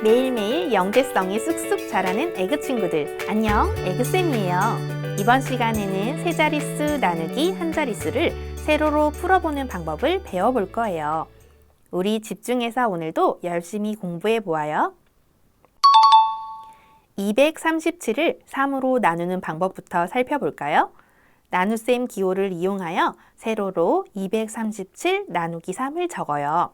매일매일 영재성이 쑥쑥 자라는 에그 친구들. 안녕, 에그쌤이에요. 이번 시간에는 세 자릿수 나누기 한 자릿수를 세로로 풀어보는 방법을 배워볼 거예요. 우리 집중해서 오늘도 열심히 공부해 보아요. 237을 3으로 나누는 방법부터 살펴볼까요? 나눗셈 기호를 이용하여 세로로 237 나누기 3을 적어요.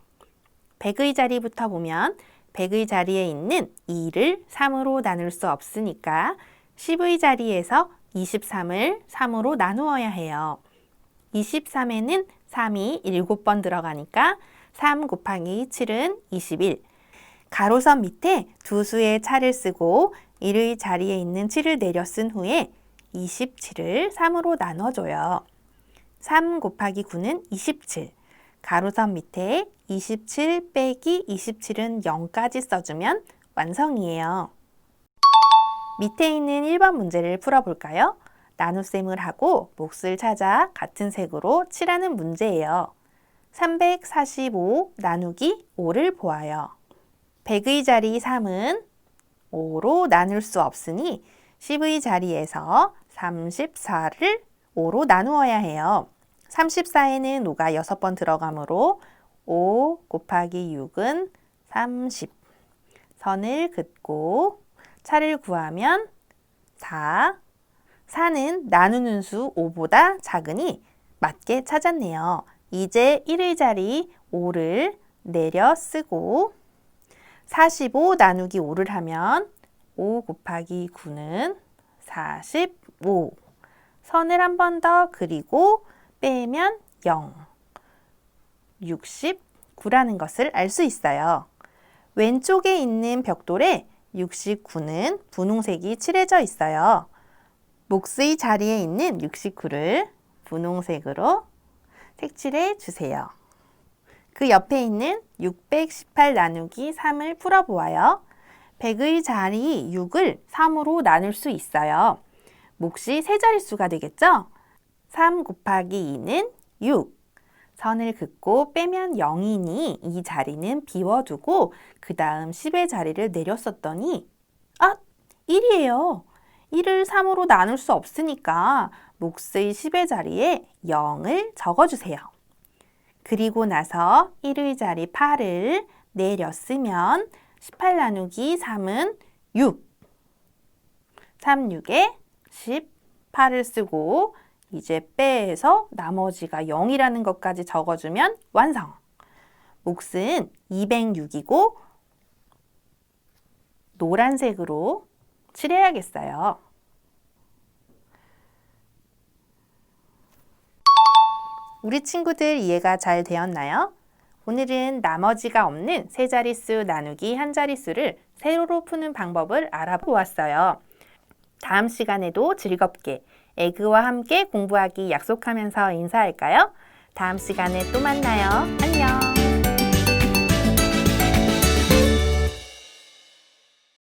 100의 자리부터 보면 100의 자리에 있는 2를 3으로 나눌 수 없으니까 10의 자리에서 23을 3으로 나누어야 해요. 23에는 3이 7번 들어가니까 3 곱하기 7은 21. 가로선 밑에 두 수의 차를 쓰고 1의 자리에 있는 7을 내려 쓴 후에 27을 3으로 나눠줘요. 3 곱하기 9는 27. 가로선 밑에 27 빼기 27은 0까지 써주면 완성이에요. 밑에 있는 1번 문제를 풀어볼까요? 나눗셈을 하고 몫을 찾아 같은 색으로 칠하는 문제예요. 345 나누기 5를 보아요. 100의 자리 3은 5로 나눌 수 없으니 10의 자리에서 34를 5로 나누어야 해요. 34에는 5가 6번 들어가므로 5 곱하기 6은 30. 선을 긋고 차를 구하면 4. 4는 나누는 수 5보다 작으니 맞게 찾았네요. 이제 1의 자리 5를 내려 쓰고 45 나누기 5를 하면 5 곱하기 9는 45. 선을 한 번 더 그리고 빼면 0. 69라는 것을 알 수 있어요. 왼쪽에 있는 벽돌에 69는 분홍색이 칠해져 있어요. 몫의 자리에 있는 69를 분홍색으로 색칠해 주세요. 그 옆에 있는 618 나누기 3을 풀어보아요. 100의 자리 6을 3으로 나눌 수 있어요. 몫이 세 자릿수가 되겠죠? 3 곱하기 2는 6. 선을 긋고 빼면 0이니 이 자리는 비워두고 그 다음 10의 자리를 내렸었더니 아! 1이에요. 1을 3으로 나눌 수 없으니까 몫의 10의 자리에 0을 적어주세요. 그리고 나서 1의 자리 8을 내려 쓰면 18 나누기 3은 6. 3, 6에 18을 쓰고 이제 빼서 나머지가 0이라는 것까지 적어주면 완성. 몫은 206이고 노란색으로 칠해야겠어요. 우리 친구들 이해가 잘 되었나요? 오늘은 나머지가 없는 세 자릿수 나누기 한 자릿수를 세로로 푸는 방법을 알아보았어요. 다음 시간에도 즐겁게 에그와 함께 공부하기 약속하면서 인사할까요? 다음 시간에 또 만나요. 안녕!